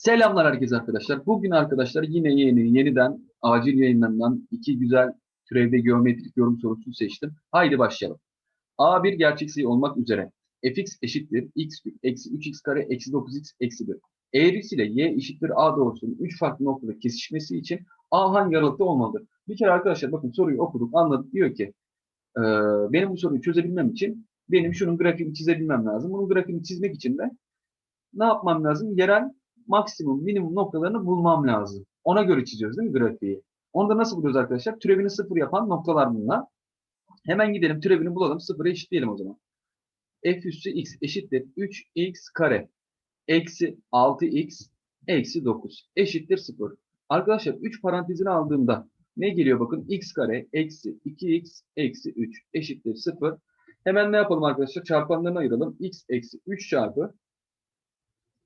Selamlar herkese arkadaşlar. Bugün arkadaşlar yine yeni, yeniden acil yayınlanan iki güzel türevde geometrik yorum sorusu seçtim. Haydi başlayalım. A1 gerçek sayı olmak üzere fx eşittir x eksi 3x kare eksi 9x eksi 1. Eğrisiyle y eşittir a doğrusunun 3 farklı noktada kesişmesi için a hangi aralıkta olmalıdır? Bir kere arkadaşlar bakın soruyu okuduk anladık diyor ki e, benim bu soruyu çözebilmem için benim şunun grafiğini çizebilmem lazım. Bunun grafiğini çizmek için de ne yapmam lazım? Yerel maksimum, minimum noktalarını bulmam lazım. Ona göre çiziyoruz değil mi grafiği? Onu da nasıl buluyoruz arkadaşlar? Türevini sıfır yapan noktalar bunlar. Hemen gidelim türevini bulalım. Sıfıra eşitleyelim o zaman. f üssü x eşittir 3x kare eksi 6x eksi 9 eşittir 0. Arkadaşlar 3 parantezini aldığımda ne geliyor bakın? x kare eksi 2x eksi 3 eşittir 0. Hemen ne yapalım arkadaşlar? Çarpanlarını ayıralım. x eksi 3 çarpı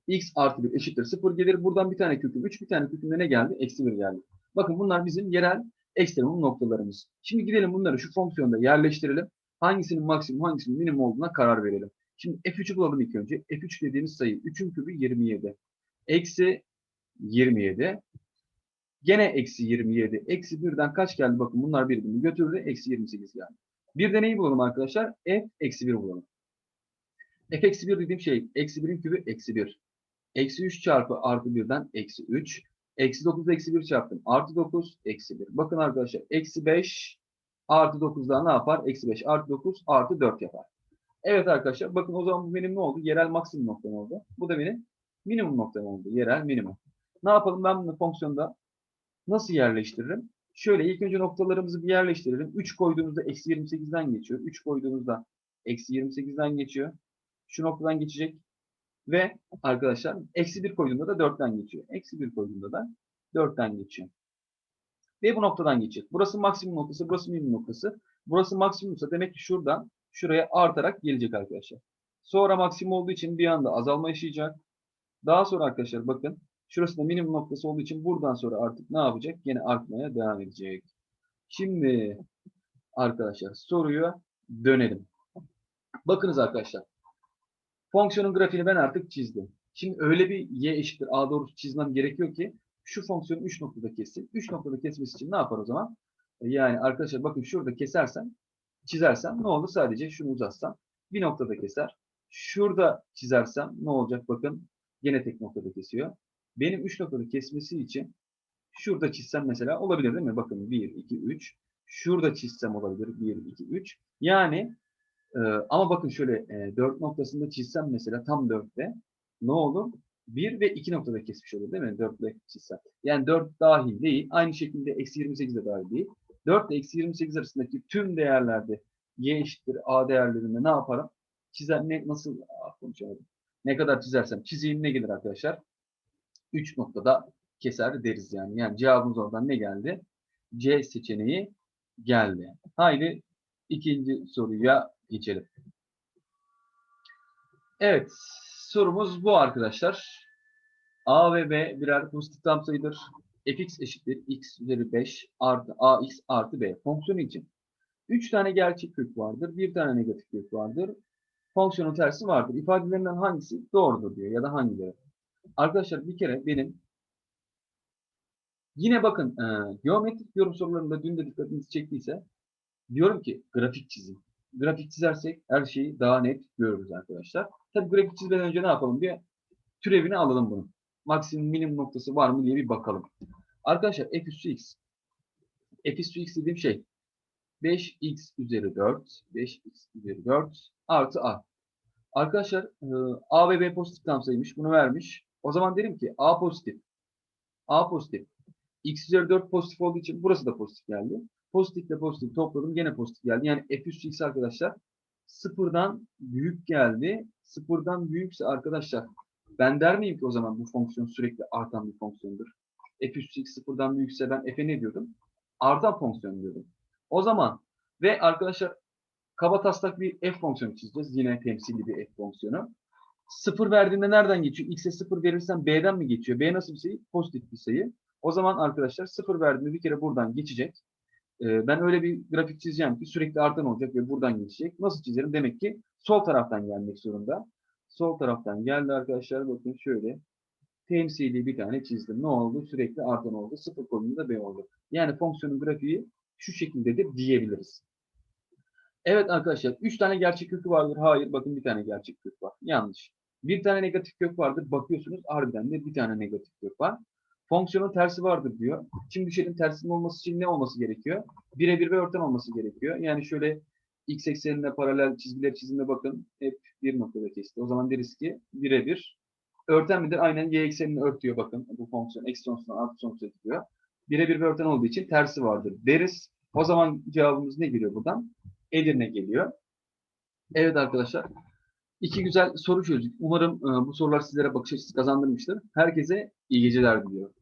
x artı 1 eşittir 0 gelir. Buradan bir tane kökü 3, bir tane kökünde ne geldi? Eksi 1 geldi. Bakın bunlar bizim yerel ekstremum noktalarımız. Şimdi gidelim bunları şu fonksiyonda yerleştirelim. Hangisinin maksimum, hangisinin minimum olduğuna karar verelim. Şimdi f3'ü bulalım ilk önce. f3 dediğimiz sayı 3'ün kübü 27. Eksi 27. Gene eksi 27. Eksi 1'den kaç geldi? Bakın bunlar birbirini götürdü. Eksi 28 geldi. Bir de neyi bulalım arkadaşlar? f eksi 1 bulalım. f eksi 1 dediğim şey eksi 1'in kübü eksi 1. Eksi 3 çarpı artı 1'den eksi 3. Eksi 9 eksi 1 çarptım. Artı 9 eksi 1. Bakın arkadaşlar eksi 5 artı 9'dan ne yapar? Eksi 5 artı 9 artı 4 yapar. Evet arkadaşlar bakın o zaman bu benim ne oldu? Yerel maksimum noktam oldu. Bu da benim minimum noktam oldu. Yerel minimum. Ne yapalım ben bunu fonksiyonda nasıl yerleştiririm? Şöyle ilk önce noktalarımızı bir yerleştirelim. 3 koyduğumuzda eksi 28'den geçiyor. 3 koyduğumuzda eksi 28'den geçiyor. Şu noktadan geçecek. Ve arkadaşlar eksi 1 koyduğumda da 4'ten geçiyor. Eksi 1 koyduğumda da 4'ten geçiyor. Ve bu noktadan geçecek. Burası maksimum noktası, burası minimum noktası. Burası maksimumsa demek ki şuradan şuraya artarak gelecek arkadaşlar. Sonra maksimum olduğu için bir anda azalma yaşayacak. Daha sonra arkadaşlar bakın şurası da minimum noktası olduğu için buradan sonra artık ne yapacak? Yine artmaya devam edecek. Şimdi arkadaşlar soruya dönelim. Bakınız arkadaşlar. Fonksiyonun grafiğini ben artık çizdim. Şimdi öyle bir y eşittir a doğrusu çizmem gerekiyor ki şu fonksiyon 3 noktada kessin. 3 noktada kesmesi için ne yapar o zaman? Yani arkadaşlar bakın şurada kesersem, çizersem ne olur? Sadece şunu uzatsam bir noktada keser. Şurada çizersem ne olacak? Bakın gene tek noktada kesiyor. Benim 3 noktada kesmesi için şurada çizsem mesela olabilir değil mi? Bakın 1, 2, 3. Şurada çizsem olabilir 1, 2, 3. Yani ee, ama bakın şöyle e, 4 noktasında çizsem mesela tam 4'te ne olur? 1 ve 2 noktada kesmiş olur değil mi? 4 ile çizsem. Yani 4 dahil değil. Aynı şekilde eksi 28 de dahil değil. 4 ile eksi 28 arasındaki tüm değerlerde y eşittir a değerlerinde ne yaparım? Çizer ne nasıl konuşamadım. Ne kadar çizersem çizeyim ne gelir arkadaşlar? 3 noktada keser deriz yani. Yani cevabımız oradan ne geldi? C seçeneği geldi. Haydi ikinci soruya geçelim. Evet, sorumuz bu arkadaşlar. A ve B birer pozitif tam sayıdır. fx eşittir x üzeri 5 artı ax artı b. Fonksiyon için 3 tane gerçek kök vardır, bir tane negatif kök vardır. Fonksiyonun tersi vardır. İfadelerinden hangisi doğrudur diyor ya da hangileri. Arkadaşlar bir kere benim yine bakın e, geometrik yorum sorularında dün de dikkatinizi çektiyse diyorum ki grafik çizin grafik çizersek her şeyi daha net görürüz arkadaşlar. Tabii grafik çizmeden önce ne yapalım? Bir türevini alalım bunu. Maksimum minimum noktası var mı diye bir bakalım. Arkadaşlar f üssü x. f üssü x dediğim şey 5x üzeri 4. 5x üzeri 4 artı a. Arkadaşlar a ve b pozitif tam sayıymış. Bunu vermiş. O zaman derim ki a pozitif. a pozitif. X üzeri 4 pozitif olduğu için burası da pozitif geldi. Pozitifle pozitif topladım. Gene pozitif geldi. Yani f üstü x arkadaşlar sıfırdan büyük geldi. Sıfırdan büyükse arkadaşlar ben der miyim ki o zaman bu fonksiyon sürekli artan bir fonksiyondur. f üstü x sıfırdan büyükse ben f'e ne diyordum? Artan fonksiyon diyordum. O zaman ve arkadaşlar kaba taslak bir f fonksiyonu çizeceğiz. Yine temsilli bir f fonksiyonu. Sıfır verdiğinde nereden geçiyor? X'e sıfır verirsen B'den mi geçiyor? B nasıl bir sayı? Pozitif bir sayı. O zaman arkadaşlar sıfır verdiğinde bir kere buradan geçecek. Ee, ben öyle bir grafik çizeceğim ki sürekli artan olacak ve buradan geçecek. Nasıl çizerim? Demek ki sol taraftan gelmek zorunda. Sol taraftan geldi arkadaşlar. Bakın şöyle. temsili bir tane çizdim. Ne oldu? Sürekli artan oldu. Sıfır konumunda B oldu. Yani fonksiyonun grafiği şu şekildedir diyebiliriz. Evet arkadaşlar 3 tane gerçek kökü vardır. Hayır bakın bir tane gerçek kök var. Yanlış. Bir tane negatif kök vardır. Bakıyorsunuz harbiden de bir tane negatif kök var. Fonksiyonun tersi vardır diyor. Şimdi düşelim tersinin olması için ne olması gerekiyor? Birebir ve örten olması gerekiyor. Yani şöyle x eksenine paralel çizgiler çizimine bakın. Hep bir noktada kesti. O zaman deriz ki birebir. Örten midir? Aynen y eksenini örtüyor bakın. Bu fonksiyon eksi sonsuzdan artı sonsuza gidiyor. Birebir ve örten olduğu için tersi vardır deriz. O zaman cevabımız ne geliyor buradan? Edirne geliyor. Evet arkadaşlar. İki güzel soru çözdük. Umarım e, bu sorular sizlere bakış açısı kazandırmıştır. Herkese iyi geceler diliyorum.